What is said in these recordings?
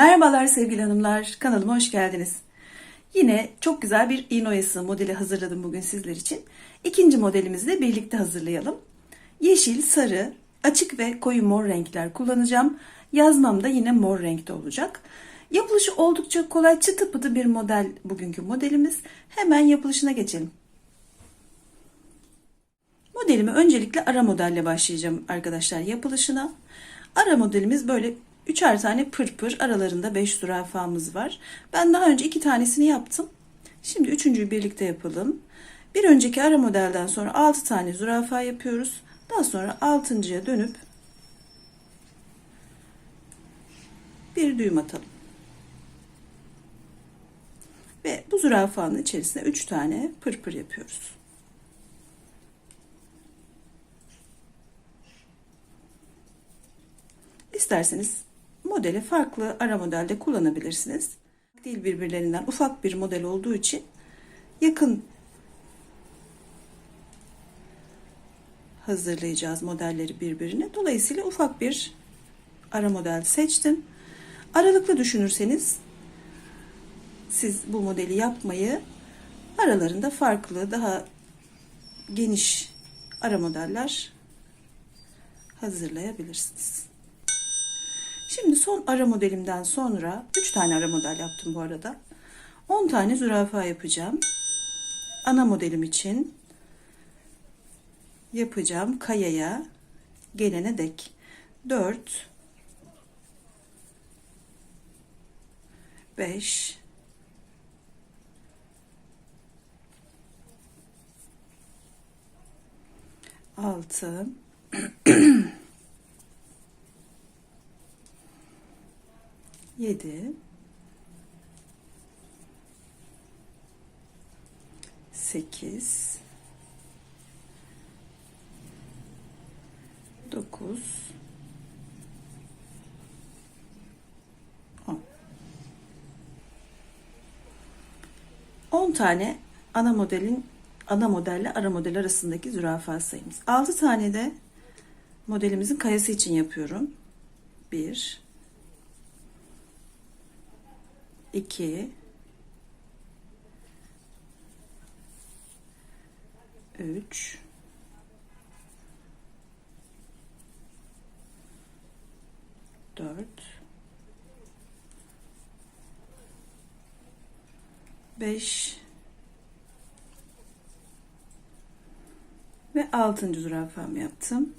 Merhabalar sevgili hanımlar, kanalıma hoş geldiniz. Yine çok güzel bir iğne oyası modeli hazırladım bugün sizler için. İkinci modelimizi de birlikte hazırlayalım. Yeşil, sarı, açık ve koyu mor renkler kullanacağım. Yazmam da yine mor renkte olacak. Yapılışı oldukça kolay çıtı pıtı bir model bugünkü modelimiz. Hemen yapılışına geçelim. Modelimi öncelikle ara modelle başlayacağım arkadaşlar yapılışına. Ara modelimiz böyle üçer tane pırpır aralarında 5 zürafamız var. Ben daha önce iki tanesini yaptım. Şimdi üçüncüyü birlikte yapalım. Bir önceki ara modelden sonra 6 tane zürafa yapıyoruz. Daha sonra altıncıya dönüp bir düğüm atalım. Ve bu zürafanın içerisine 3 tane pırpır yapıyoruz. İsterseniz modeli farklı ara modelde kullanabilirsiniz. Değil birbirlerinden ufak bir model olduğu için yakın hazırlayacağız modelleri birbirine. Dolayısıyla ufak bir ara model seçtim. Aralıklı düşünürseniz siz bu modeli yapmayı aralarında farklı daha geniş ara modeller hazırlayabilirsiniz. Şimdi son ara modelimden sonra 3 tane ara model yaptım bu arada. 10 tane zürafa yapacağım. Ana modelim için yapacağım kayaya gelene dek 4 5 6 7 8 9 10 10 tane ana modelin ana modelle ara model arasındaki zürafa sayımız. 6 tane de modelimizin kayası için yapıyorum. 1 2 3 4 5 ve 6. zürafamı yaptım.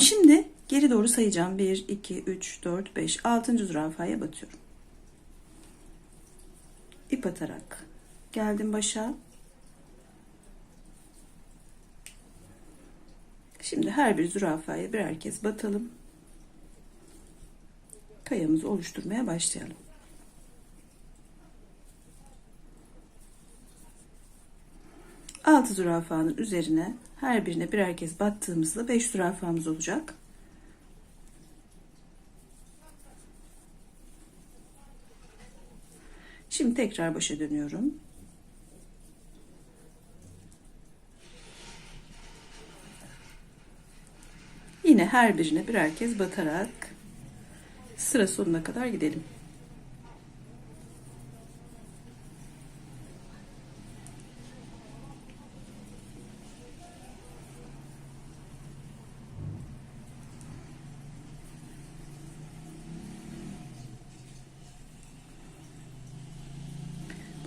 Şimdi geri doğru sayacağım. 1, 2, 3, 4, 5, 6. zürafaya batıyorum. İp atarak geldim başa. Şimdi her bir zürafaya birer kez batalım. Kayamızı oluşturmaya başlayalım. Altı zürafanın üzerine her birine birer kez battığımızda 5 zürafamız olacak. Şimdi tekrar başa dönüyorum. Yine her birine birer kez batarak sıra sonuna kadar gidelim.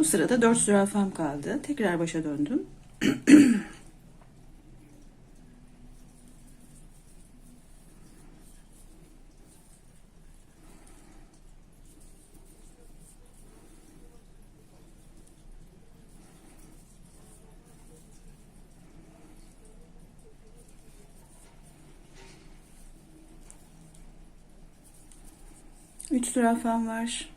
Sırada 4 zürafam kaldı. Tekrar başa döndüm. Üç zürafam var.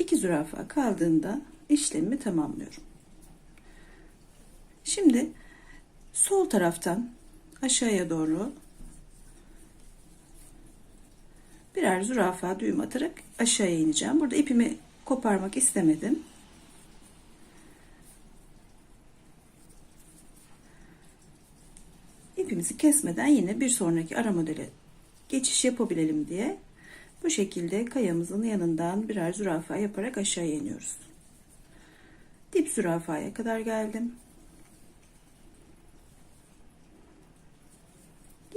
İki zürafa kaldığında işlemimi tamamlıyorum. Şimdi sol taraftan aşağıya doğru birer zürafa düğüm atarak aşağıya ineceğim. Burada ipimi koparmak istemedim. ipimizi kesmeden yine bir sonraki ara modele geçiş yapabilelim diye bu şekilde kayamızın yanından birer zürafa yaparak aşağıya iniyoruz. Dip zürafaya kadar geldim.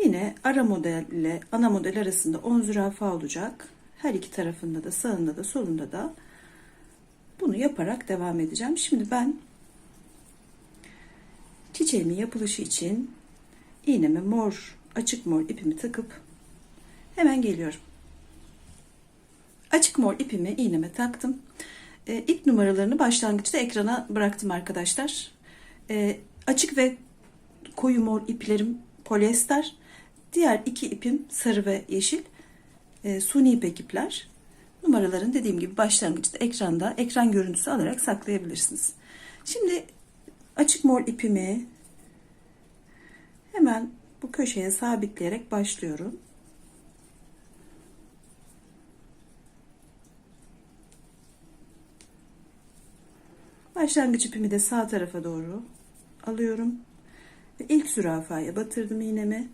Yine ara model ile ana model arasında 10 zürafa olacak. Her iki tarafında da sağında da solunda da bunu yaparak devam edeceğim. Şimdi ben çiçeğimin yapılışı için iğneme mor açık mor ipimi takıp hemen geliyorum. Açık mor ipimi iğneme taktım. E, ip numaralarını başlangıçta ekrana bıraktım arkadaşlar. E, açık ve koyu mor iplerim polyester. Diğer iki ipim sarı ve yeşil. E, suni ipek ipler. Numaraların dediğim gibi başlangıçta ekranda ekran görüntüsü alarak saklayabilirsiniz. Şimdi açık mor ipimi hemen bu köşeye sabitleyerek başlıyorum. Başlangıç ipimi de sağ tarafa doğru alıyorum. Ve ilk zürafaya batırdım iğnemi.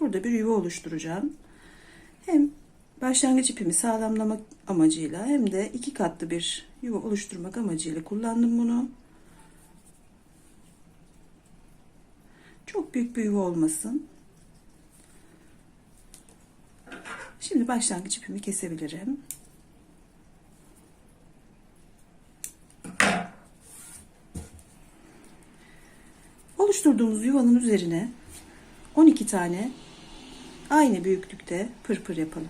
Burada bir yuva oluşturacağım. Hem başlangıç ipimi sağlamlamak amacıyla hem de iki katlı bir yuva oluşturmak amacıyla kullandım bunu. Çok büyük bir yuva olmasın. Şimdi başlangıç ipimi kesebilirim. Oluşturduğumuz yuvanın üzerine 12 tane aynı büyüklükte pırpır yapalım.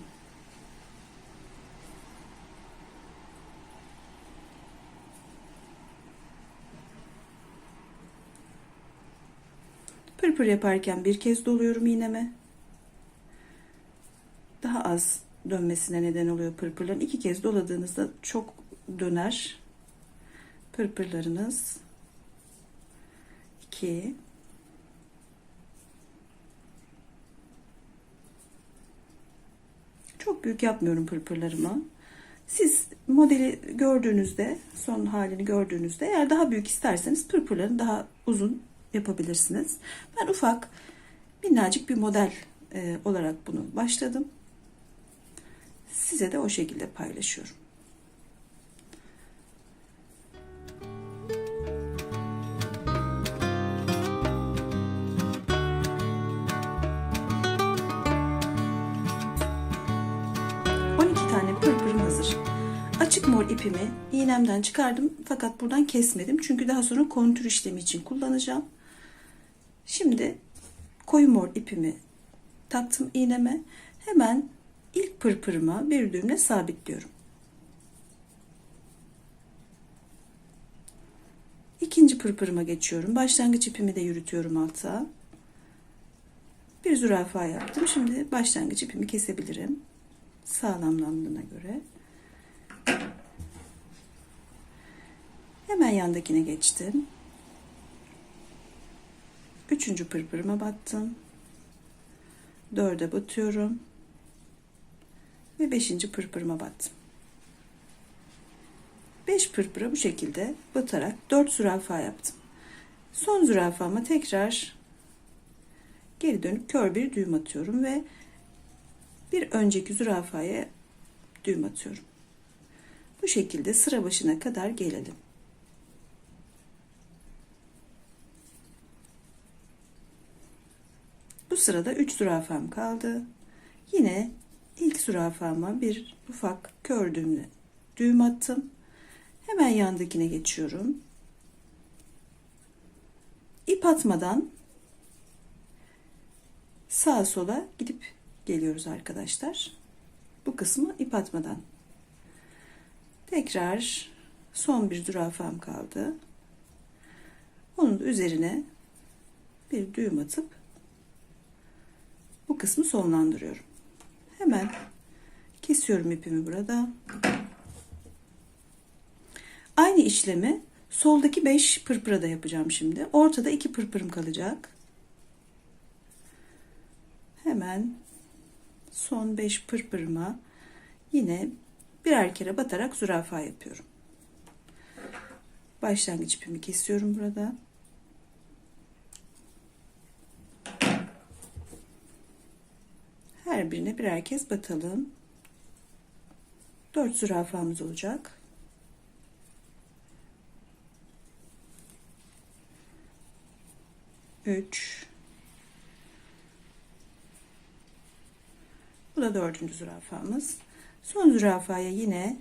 Pırpır yaparken bir kez doluyorum iğneme. Daha az dönmesine neden oluyor pırpırların. İki kez doladığınızda çok döner pırpırlarınız. 2 Çok büyük yapmıyorum pırpırlarımı. Siz modeli gördüğünüzde, son halini gördüğünüzde eğer daha büyük isterseniz pırpırlarını daha uzun yapabilirsiniz. Ben ufak, minnacık bir model e, olarak bunu başladım. Size de o şekilde paylaşıyorum. Mor ipimi iğnemden çıkardım fakat buradan kesmedim. Çünkü daha sonra kontür işlemi için kullanacağım. Şimdi koyu mor ipimi taktım iğneme. Hemen ilk pırpırıma bir düğümle sabitliyorum. İkinci pırpırıma geçiyorum. Başlangıç ipimi de yürütüyorum alta. Bir zürafa yaptım. Şimdi başlangıç ipimi kesebilirim sağlamlandığına göre hemen yandakine geçtim. Üçüncü pırpırıma battım. Dörde batıyorum. Ve beşinci pırpırıma battım. Beş pırpıra bu şekilde batarak dört zürafa yaptım. Son zürafama tekrar geri dönüp kör bir düğüm atıyorum ve bir önceki zürafaya düğüm atıyorum. Bu şekilde sıra başına kadar gelelim. Sırada 3 zürafam kaldı. Yine ilk zürafama bir ufak kör düğümle düğüm attım. Hemen yandakine geçiyorum. İp atmadan sağa sola gidip geliyoruz arkadaşlar. Bu kısmı ip atmadan. Tekrar son bir zürafam kaldı. Onun üzerine bir düğüm atıp bu kısmı sonlandırıyorum. Hemen kesiyorum ipimi burada. Aynı işlemi soldaki 5 pırpıra da yapacağım şimdi. Ortada 2 pırpırım kalacak. Hemen son 5 pırpırıma yine birer kere batarak zürafa yapıyorum. Başlangıç ipimi kesiyorum burada. Her birine birer kez batalım. 4 zürafamız olacak. Üç. Bu da dördüncü zürafamız. Son zürafaya yine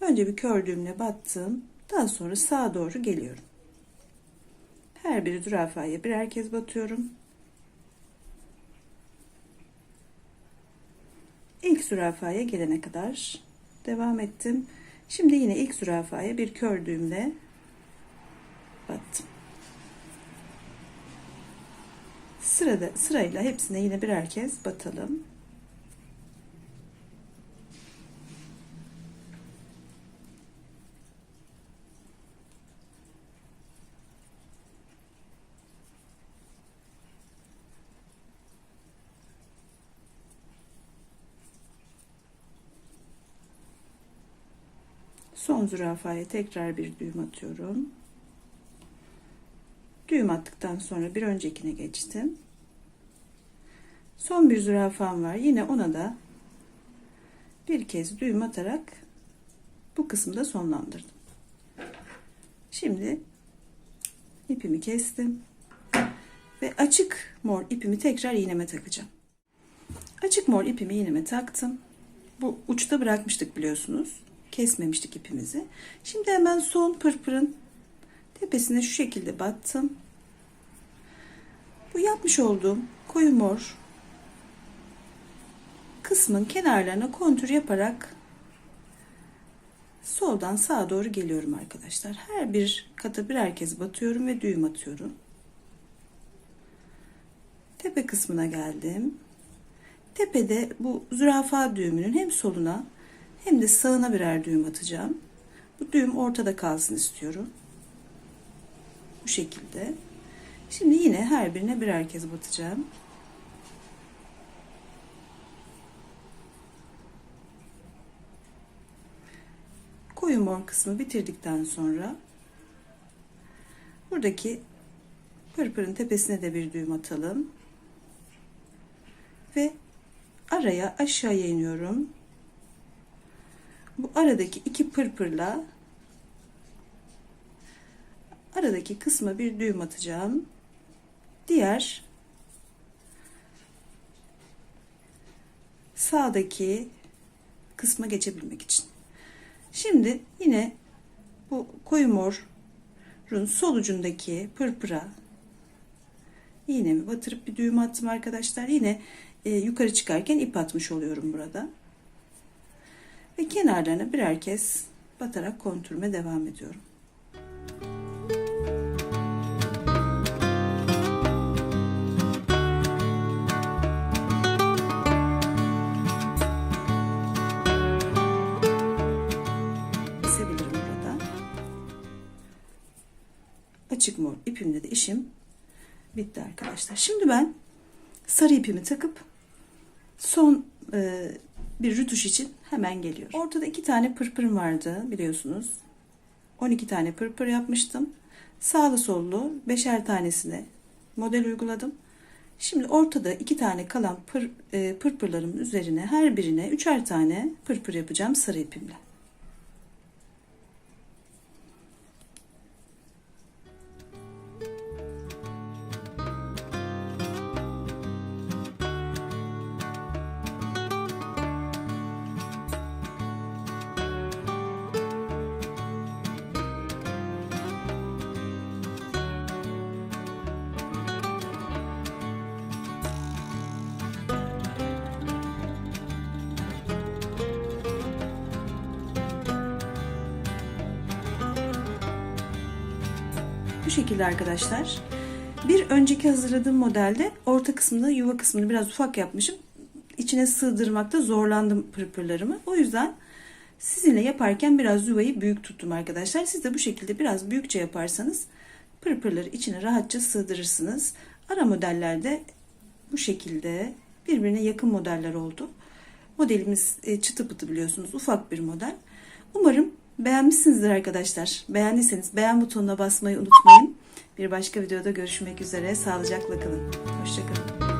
önce bir kör düğümle battım. Daha sonra sağa doğru geliyorum. Her biri zürafaya birer kez batıyorum. İlk zürafaya gelene kadar devam ettim. Şimdi yine ilk zürafaya bir kör düğümle battım. Sırada sırayla hepsine yine birer kez batalım. Son zürafaya tekrar bir düğüm atıyorum. Düğüm attıktan sonra bir öncekine geçtim. Son bir zürafam var. Yine ona da bir kez düğüm atarak bu kısmı da sonlandırdım. Şimdi ipimi kestim ve açık mor ipimi tekrar iğneme takacağım. Açık mor ipimi iğneme taktım. Bu uçta bırakmıştık biliyorsunuz. Kesmemiştik ipimizi. Şimdi hemen son pırpırın tepesine şu şekilde battım. Bu yapmış olduğum koyu mor kısmın kenarlarına kontür yaparak soldan sağa doğru geliyorum arkadaşlar. Her bir kata birer kez batıyorum ve düğüm atıyorum. Tepe kısmına geldim. Tepede bu zürafa düğümünün hem soluna hem de sağına birer düğüm atacağım. Bu düğüm ortada kalsın istiyorum. Bu şekilde. Şimdi yine her birine birer kez batacağım. Koyu mor kısmı bitirdikten sonra buradaki pırpırın tepesine de bir düğüm atalım. Ve araya aşağıya iniyorum. Bu aradaki iki pırpırla aradaki kısma bir düğüm atacağım. Diğer sağdaki kısma geçebilmek için. Şimdi yine bu koyu morun sol ucundaki pırpıra iğnemi batırıp bir düğüm attım arkadaşlar. Yine e, yukarı çıkarken ip atmış oluyorum burada. Ve kenarlarına birer kez batarak kontürüme devam ediyorum. Açık mor ipimle de işim bitti arkadaşlar. Şimdi ben sarı ipimi takıp son e, bir rütuş için hemen geliyorum. Ortada iki tane pırpırım vardı biliyorsunuz. 12 tane pırpır yapmıştım. Sağlı sollu beşer tanesine model uyguladım. Şimdi ortada iki tane kalan pır, e, pırpırlarımın üzerine her birine üçer tane pırpır yapacağım sarı ipimle. Şekilde arkadaşlar. Bir önceki hazırladığım modelde orta kısmında yuva kısmını biraz ufak yapmışım. İçine sığdırmakta zorlandım pırpırlarımı. O yüzden sizinle yaparken biraz yuvayı büyük tuttum arkadaşlar. Siz de bu şekilde biraz büyükçe yaparsanız pırpırları içine rahatça sığdırırsınız. Ara modellerde bu şekilde birbirine yakın modeller oldu. Modelimiz e, çıtı pıtı biliyorsunuz ufak bir model. Umarım beğenmişsinizdir arkadaşlar. Beğendiyseniz beğen butonuna basmayı unutmayın. Bir başka videoda görüşmek üzere. Sağlıcakla kalın. Hoşçakalın.